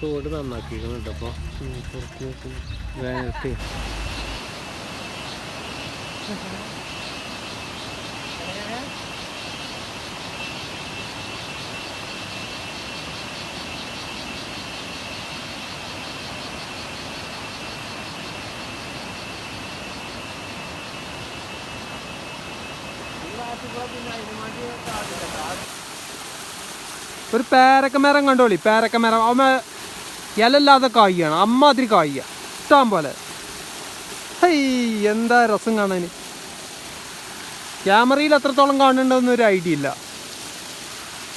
Road നന്നാക്കിയിരിക്കുന്നുണ്ട് അപ്പോൾ വേനൽക്ക് ഒരു പേരക്കമരം കണ്ടോളി പേരക്കമരം അവ ഇലല്ലാതെ കായ്യാണ് അമ്മാതിരി കായ്യ ഇഷ്ടം പോലെ. ഹൈ എന്താ രസം കാണാൻ? ക്യാമറയിൽ എത്രത്തോളം കാണുന്നുണ്ടോ ഒരു ഐഡിയ ഇല്ല.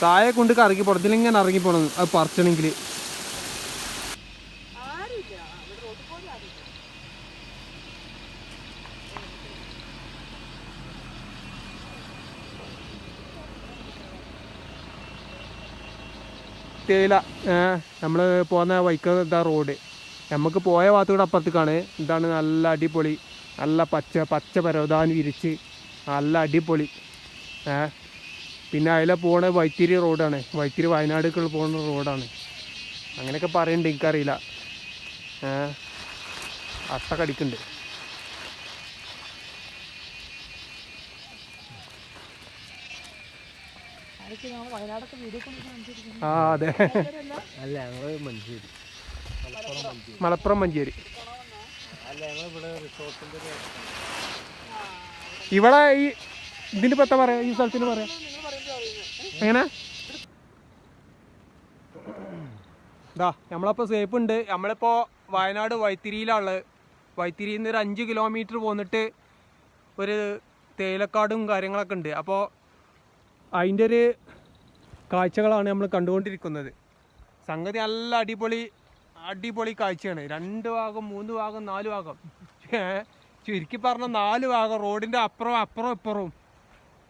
താഴെ കൊണ്ട് കറങ്ങി പോണം ഇതിലിങ്ങനെ ഇറങ്ങി പോണം അത് പറിച്ചണമെങ്കിൽ തേയില നമ്മൾ പോകുന്ന വൈക്ക റോഡ്. നമുക്ക് പോയ ഭാഗത്തൂടെ അപ്പുറത്തേക്കാണ്. ഇതാണ് നല്ല അടിപൊളി നല്ല പച്ച പച്ച പരവതാനി വിരിച്ച് നല്ല അടിപൊളി പിന്നെ അതിലെ പോണ വൈത്തിരി റോഡാണ്. വൈത്തിരി വയനാടുകൾ പോകുന്ന റോഡാണ്. അങ്ങനെയൊക്കെ പറയുന്നുണ്ട് എനിക്കറിയില്ല അട്ട അട്ടക്കടിക്കുന്നുണ്ട് ആ അതെ. അല്ല ഞങ്ങൾ മഞ്ചേരി. മലപ്പുറം മഞ്ചേരി. ഇവിടെ ഈ ഇതിന് പത്ത പറയാ? ഈ സ്ഥലത്തിന് പറയാ? എങ്ങനെ? ഇതാ നമ്മളപ്പോൾ സേഫ് ഉണ്ട്. നമ്മളിപ്പോൾ വയനാട് വൈത്തിരിയിലുള്ളത് വൈത്തിരിയിൽ നിന്ന് ഒരു അഞ്ച് കിലോമീറ്റർ പോന്നിട്ട് ഒരു തേയിലക്കാടും കാര്യങ്ങളൊക്കെ ഉണ്ട്. അപ്പോൾ അതിന്റെ ഒരു കാഴ്ചകളാണ് നമ്മൾ കണ്ടുകൊണ്ടിരിക്കുന്നത്. സംഗതി നല്ല അടിപൊളി അടിപൊളി കാഴ്ചയാണ്. രണ്ട് ഭാഗം മൂന്ന് ഭാഗം നാല് ഭാഗം. ചുരുക്കി പറഞ്ഞ നാല് ഭാഗം റോഡിന്റെ അപ്പുറം അപ്പുറം ഇപ്പുറവും.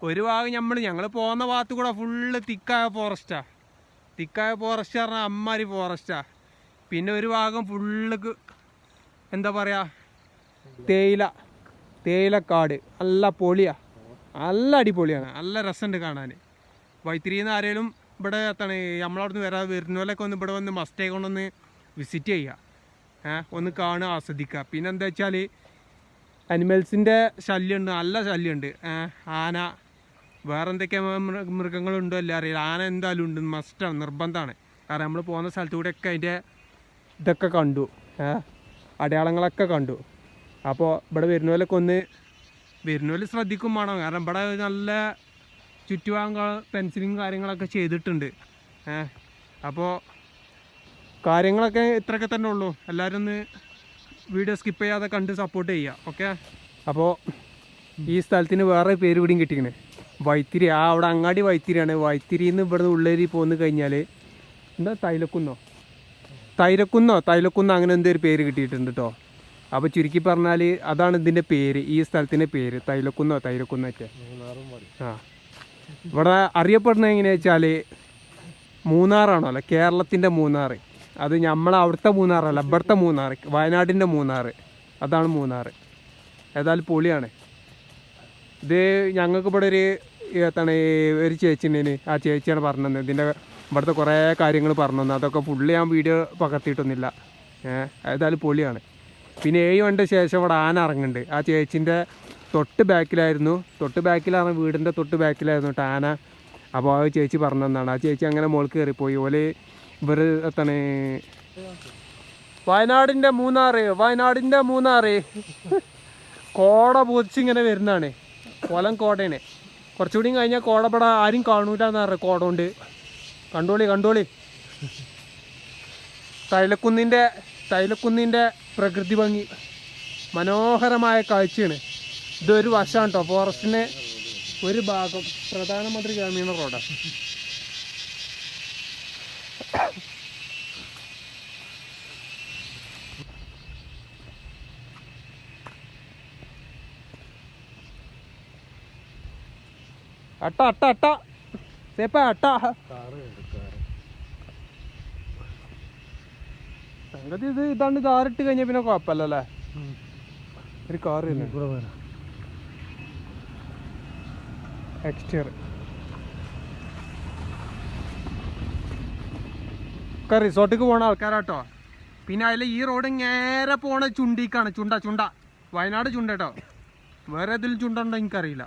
ഒരു ഭാഗം നമ്മൾ ഞങ്ങൾ പോകുന്ന ഭാഗത്ത് കൂടെ ഫുള്ള് തിക്കായ ഫോറസ്റ്റാ തിക്കായ ഫോറസ്റ്റ് പറഞ്ഞാൽ അമ്മാരി ഫോറസ്റ്റാ പിന്നെ ഒരു ഭാഗം ഫുള്ള് എന്താ പറയുക തേയില. തേയിലക്കാട്. നല്ല പൊളിയാ. നല്ല അടിപൊളിയാണ്. നല്ല രസമുണ്ട് കാണാൻ. വൈത്തിരിയിൽ നിന്ന് ആരെങ്കിലും ഇവിടെ എത്താണ് നമ്മളവിടുന്ന് വരാതെ വരുന്നവരൊക്കെ ഒന്ന് ഇവിടെ വന്ന് മസ്റ്റേ കൊണ്ടൊന്ന് വിസിറ്റ് ചെയ്യുക ഏഹ് ഒന്ന് കാണുക ആസ്വദിക്കുക. പിന്നെ എന്താ വെച്ചാൽ അനിമൽസിന്റെ ശല്യമുണ്ട് നല്ല ശല്യമുണ്ട്. ആന വേറെ എന്തൊക്കെ മൃഗങ്ങളുണ്ടോ അല്ല അറിയില്ല ആന എന്തായാലും ഉണ്ട് മസ്റ്റാണ് നിർബന്ധമാണ്. കാരണം നമ്മൾ പോകുന്ന സ്ഥലത്തൂടെയൊക്കെ അതിന്റെ ഇതൊക്കെ കണ്ടു. അടയാളങ്ങളൊക്കെ കണ്ടു. അപ്പോൾ ഇവിടെ വരുന്നവരൊക്കെ ഒന്ന് വരുന്നവർ ശ്രദ്ധിക്കും വേണം. കാരണം ഇവിടെ നല്ല ചുറ്റുവാങ്ങ പെൻസിലിങ് കാര്യങ്ങളൊക്കെ ചെയ്തിട്ടുണ്ട്. അപ്പോൾ കാര്യങ്ങളൊക്കെ ഇത്രയൊക്കെ തന്നെ ഉള്ളൂ. എല്ലാവരും ഒന്ന് വീഡിയോ സ്കിപ്പ് ചെയ്യാതെ കണ്ട് സപ്പോർട്ട് ചെയ്യുക. ഓക്കെ അപ്പോൾ ഈ സ്ഥലത്തിന് വേറെ പേര് കൂടിയും കിട്ടിക്കണേ. വൈത്തിരി. ആ അവിടെ അങ്ങാടി വൈത്തിരിയാണ്. വൈത്തിരിയിൽ നിന്ന് ഉള്ളേരി പോന്ന് കഴിഞ്ഞാൽ എന്താ തൈലക്കുന്നോ? തൈലക്കുന്നോ? തൈലക്കുന്നോ അങ്ങനെ എന്തൊരു പേര് കിട്ടിയിട്ടുണ്ട് കേട്ടോ അപ്പോൾ ചുരുക്കി പറഞ്ഞാൽ അതാണ് ഇതിന്റെ പേര് ഈ സ്ഥലത്തിന്റെ പേര് തൈലക്കുന്നോ തൈലക്കുന്നൊക്കെ. ആ. ഇവിടെ അറിയപ്പെടുന്നത് എങ്ങനെയാ വെച്ചാൽ മൂന്നാറാണോ അല്ല കേരളത്തിന്റെ മൂന്നാർ അത് നമ്മളെ അവിടുത്തെ മൂന്നാറല്ല ഇവിടുത്തെ മൂന്നാർ വയനാടിന്റെ മൂന്നാർ അതാണ് മൂന്നാർ ഏതായാലും പൊളിയാണ്. ഇത് ഞങ്ങൾക്ക് ഇവിടെ ഒരു എത്താണ് ഒരു ചേച്ചി ആ ചേച്ചിയാണ് പറഞ്ഞത് ഇതിന്റെ ഇവിടുത്തെ കുറേ കാര്യങ്ങൾ പറഞ്ഞു തന്നെ. അതൊക്കെ ഫുള്ള് ഞാൻ വീഡിയോ പകർത്തിയിട്ടൊന്നുമില്ല. ഏഹ് ഏതായാലും പൊളിയാണ്. പിന്നെ ഏഴ് വണ്ട ശേഷം ഇവിടെ ആന ഇറങ്ങുന്നുണ്ട്. ആ ചേച്ചിന്റെ തൊട്ട് ബാക്കിലായിരുന്നു. തൊട്ട് ബാക്കിലാണ് വീടിന്റെ തൊട്ട് ബാക്കിലായിരുന്നു ആന. അപ്പോൾ ആ ചേച്ചി പറഞ്ഞു ആ ചേച്ചി അങ്ങനെ മുകളിൽ കയറിപ്പോയി. ഓലെ ഇവർ എത്താണ് വയനാടിന്റെ മൂന്നാറ് വയനാടിന്റെ മൂന്നാറ്. കോട പൊതിച്ചിങ്ങനെ വരുന്നതാണ്. കൊലം കോടയാണ്. കുറച്ചുകൂടി കഴിഞ്ഞാൽ കോടപ്പട ആരും കാണൂല പറഞ്ഞു കോട കൊണ്ട്. കണ്ടോളി കണ്ടോളി. തൈലക്കുന്നിന്റെ തൈലക്കുന്നിന്റെ പ്രകൃതി ഭംഗി. മനോഹരമായ കാഴ്ചയാണ്. ഇതൊരു വശമാണ് കേട്ടോ ഫോറസ്റ്റിന്റെ ഒരു ഭാഗം. പ്രധാനമന്ത്രി ഗ്രാമീണ റോഡാണ് അട്ട അട്ട അട്ട. സേപ്പ അട്ട. കാറ്. സംഗതി ഇത് ഇതാണ്ട് ഇതാറിട്ട് കഴിഞ്ഞാൽ പിന്നെ കുഴപ്പമില്ലല്ലേ ഒരു കാർ എക്സ്റ്റിയർ ഒക്കെ റിസോർട്ടിക്ക് പോണ ആൾക്കാരാട്ടോ. പിന്നെ അതിൽ ഈ റോഡ് നേരെ പോണ ചുണ്ടിക്കാണ് ചുണ്ട ചുണ്ട. വയനാട് ചുണ്ടട്ടോ. വേറെ ഏതെങ്കിലും ചുണ്ടുണ്ടോ എനിക്കറിയില്ല.